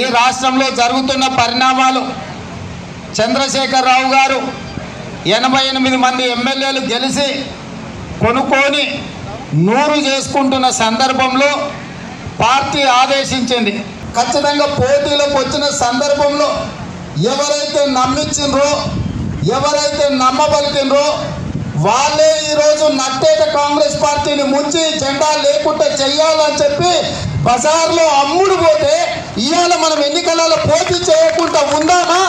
ఈ రాష్ట్రంలో జరుగుతున్న పరిణామాలు చంద్రశేఖరరావు గారు ఎనభై ఎనిమిది మంది ఎమ్మెల్యేలు గెలిచి కొనుక్కొని నూరు చేసుకుంటున్న సందర్భంలో పార్టీ ఆదేశించింది. ఖచ్చితంగా పోటీలోకి వచ్చిన సందర్భంలో ఎవరైతే నమ్మించిండ్రో ఎవరైతే నమ్మబలికిండ్రో వాళ్ళే ఈరోజు నట్టేట కాంగ్రెస్ పార్టీని ముంచి జెండా లేకుండా చెయ్యాలని చెప్పి బజార్లో అమ్ముడు పోతే ఇవాళ మనం ఎన్నికలలో పోటీ చేయకుండా ఉందామా?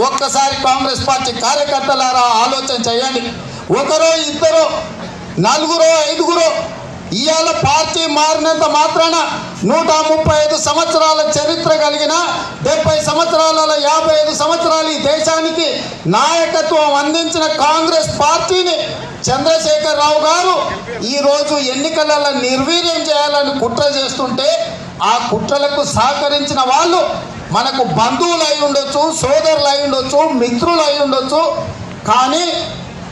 ఒక్కసారి కాంగ్రెస్ పార్టీ కార్యకర్తలారా ఆలోచన చేయండి. ఒకరో ఇద్దరు నలుగురో ఐదుగురో ఇవాళ పార్టీ మారినంత మాత్రాన నూట ముప్పై ఐదు సంవత్సరాల చరిత్ర కలిగిన డెబ్బై సంవత్సరాల యాభై ఐదు సంవత్సరాలు ఈ దేశానికి నాయకత్వం అందించిన కాంగ్రెస్ పార్టీని చంద్రశేఖర్ రావు గారు ఈరోజు ఎన్నికలలో నిర్వీర్యం చేయాలని కుట్ర చేస్తుంటే ఆ కుట్రలకు సహకరించిన వాళ్ళు మనకు బంధువులు అయి ఉండొచ్చు సోదరులు అయి ఉండొచ్చు మిత్రులు అయి ఉండొచ్చు. కానీ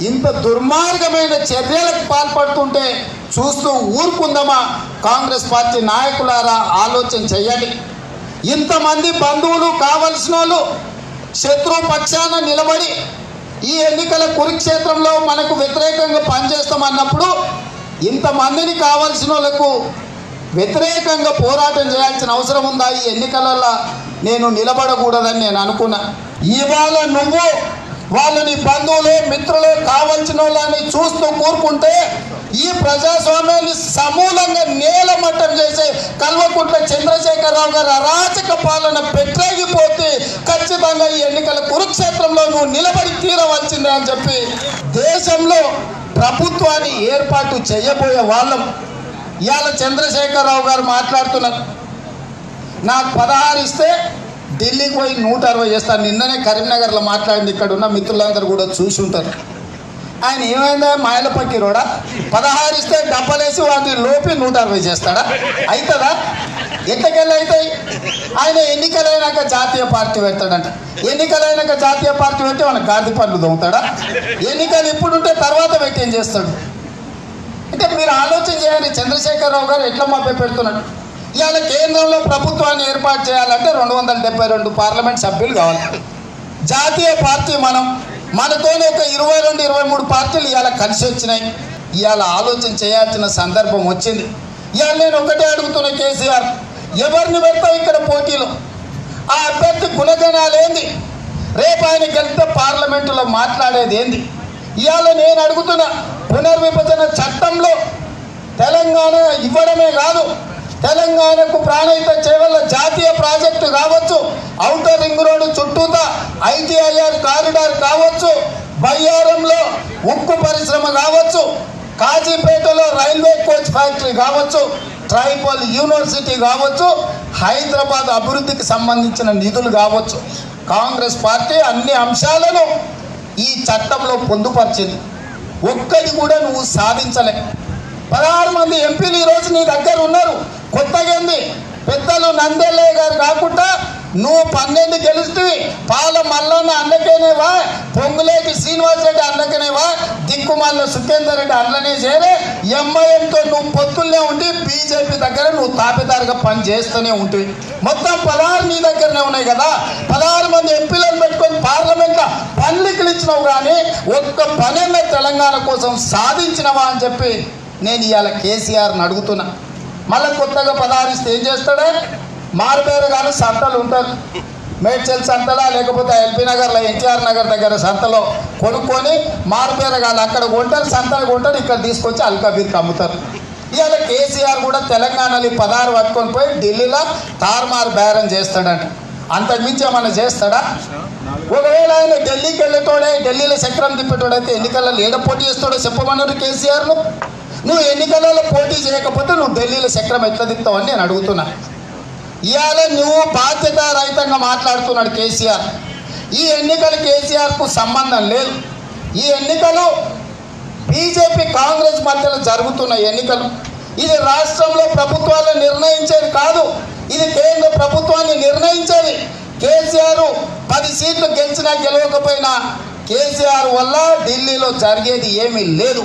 ఇంత దుర్మార్గమైన చర్యలకు పాల్పడుతుంటే చూస్తూ ఊరుకుందామా? కాంగ్రెస్ పార్టీ నాయకులారా ఆలోచన చేయాలి ఇంతమంది బంధువులు కావలసిన వాళ్ళు శత్రు పక్షాన నిలబడి ఈ ఎన్నికల కురుక్షేత్రంలో మనకు వ్యతిరేకంగా పనిచేస్తామన్నప్పుడు ఇంతమందిని కావలసిన వాళ్ళకు వ్యతిరేకంగా పోరాటం చేయాల్సిన అవసరం ఉందా ఈ ఎన్నికలలో? నేను నిలబడకూడదని నేను అనుకున్నా. ఇవాళ నువ్వు వాళ్ళు నీ బంధువులు మిత్రులు కావలసిన వాళ్ళని చూస్తూ కూరుకుంటే ఈ ప్రజాస్వామ్యాన్ని సమూలంగా నేలమట్టం చేసే కల్వకుంట్ల చంద్రశేఖరరావు గారు అరాచక పాలన పెట్టేగిపోతే ఖచ్చితంగా ఈ ఎన్నికల కురుక్షేత్రంలో నువ్వు నిలబడి తీరవలసిందే అని చెప్పి దేశంలో ప్రభుత్వాన్ని ఏర్పాటు చేయబోయే వాళ్ళం. ఇవాళ చంద్రశేఖరరావు గారు మాట్లాడుతున్నారు. నాకు పదహారు ఇస్తే ఢిల్లీకి పోయి నూట అరవై చేస్తాను నిన్ననే కరీంనగర్లో మాట్లాడింది ఇక్కడ ఉన్న మిత్రులందరూ కూడా చూసి ఉంటారు. ఆయన ఏమైందా? మాయల పక్కిరోడా పదహారు ఇస్తే డబ్బలేసి వాటి లోపి నూట అరవై చేస్తాడా? అవుతుందా ఎట్టకెళ్ళి అవుతాయి ఆయన ఎన్నికలైనాక జాతీయ పార్టీ పెడతాడంట. ఎన్నికలైనాక జాతీయ పార్టీ పెట్టి మన గాంధీ పనులు దొంగతాడా ఎన్నికలు ఇప్పుడుంటే తర్వాత పెట్టి ఏం చేస్తాడు? అంటే మీరు ఆలోచన చేయాలి చంద్రశేఖరరావు గారు ఎట్లా మభ్య పెడుతున్నాడు ఇవాళ కేంద్రంలో ప్రభుత్వాన్ని ఏర్పాటు చేయాలంటే రెండు వందల డెబ్బై రెండు పార్లమెంట్ సభ్యులు కావాలి. జాతీయ పార్టీ మనం మనతోనే ఒక ఇరవై రెండు ఇరవై మూడు పార్టీలు ఇవాళ కలిసి వచ్చినాయి. ఇవాళ ఆలోచన చేయాల్సిన సందర్భం వచ్చింది. ఇవాళ నేను ఒకటే అడుగుతున్నా కేసీఆర్ ఎవరిని పెడతావు ఇక్కడ పోటీలో? ఆ అభ్యర్థి గుణగణాలు ఏంది రేపు ఆయన గెలిస్తే పార్లమెంటులో మాట్లాడేది ఏంది? ఇవాళ నేను అడుగుతున్నా పునర్విభజన చట్టం తెలంగాణ ఇవ్వడమే కాదు తెలంగాణకు ప్రాణహిత చేయవల్ల జాతీయ ప్రాజెక్టు కావచ్చు ఔటర్ రింగ్ రోడ్డు చుట్టూతా ఐటీఐఆర్ కారిడార్ కావచ్చు బయ్యారంలో ఉక్కు పరిశ్రమ కావచ్చు కాజీపేటలో రైల్వే కోచ్ ఫ్యాక్టరీ కావచ్చు ట్రైబల్ యూనివర్సిటీ కావచ్చు హైదరాబాద్ అభివృద్ధికి సంబంధించిన నిధులు కావచ్చు. కాంగ్రెస్ పార్టీ అన్ని అంశాలను ఈ చట్టంలో పొందుపరిచింది. ఒక్కటి కూడా నువ్వు సాధించలే. పదహారు మంది ఎంపీలు ఈరోజు నీ దగ్గర ఉన్నారు. కొత్తగా ఏంది? పెద్దలు నందెల్లయ్య గారు కాకుండా నువ్వు పన్నెండు గెలుస్తుంది పాల మల్లన్న అన్నకేనేవా పొంగులేటి శ్రీనివాసరెడ్డి అన్నకనేవా దిక్కుమాల సుఖేందర్ రెడ్డి అన్ననే చేరే. ఎంఐఎంతో నువ్వు పొత్తుల్నే ఉండి బీజేపీ దగ్గర నువ్వు తాపేదారుగా పని చేస్తూనే ఉంటుంది మొత్తం పదహారు నీ దగ్గరనే ఉన్నాయి కదా. పదహారు మంది ఎంపీలను పెట్టుకొని పార్లమెంట్లో పన్లికలు ఇచ్చినావు కానీ ఒక్క పనైనా తెలంగాణ కోసం సాధించినవా అని చెప్పి నేను ఇవాళ కేసీఆర్ని అడుగుతున్నా. మళ్ళీ కొత్తగా పదహారు ఇస్తే ఏం చేస్తాడే? మారుపేరు కానీ సంతలు ఉంటారు. మేడ్చల్ సంతలా లేకపోతే ఎల్బీ నగర్లో ఎన్టీఆర్ నగర్ దగ్గర సంతలో కొనుక్కొని మారుపేరు కానీ అక్కడ కొంటారు సంతలు కొంటారు ఇక్కడ తీసుకొచ్చి అల్కాబీర్కి అమ్ముతారు. ఇవాళ కేసీఆర్ కూడా తెలంగాణలో పదహారు పట్టుకొని పోయి ఢిల్లీలో తారుమారు బేరం చేస్తాడంట అంతకుమించి ఏమన్నా చేస్తాడా? ఒకవేళ ఆయన ఢిల్లీకి వెళ్ళేటోడే ఢిల్లీలో చక్రం తిప్పేటోడైతే ఎన్నికల్లో ఏడ పోటీ చేస్తాడో చెప్పమన్నారు కేసీఆర్ను. నువ్వు ఎన్నికలలో పోటీ చేయకపోతే నువ్వు ఢిల్లీలో చక్రం ఎట్లా తిప్పుతావని నేను అడుగుతున్నా. ఇవాళ నువ్వు బాధ్యత రహితంగా మాట్లాడుతున్నాడు కేసీఆర్. ఈ ఎన్నికలు కేసీఆర్కు సంబంధం లేదు. ఈ ఎన్నికలు బీజేపీ కాంగ్రెస్ మధ్యలో జరుగుతున్న ఎన్నికలు. ఇది రాష్ట్రంలో ప్రభుత్వాలు నిర్ణయించేది కాదు. ఇది కేంద్ర ప్రభుత్వాన్ని నిర్ణయించేది. కేసీఆర్ పది సీట్లు గెలిచినా గెలవకపోయినా కేసీఆర్ వల్ల ఢిల్లీలో జరిగేది ఏమీ లేదు.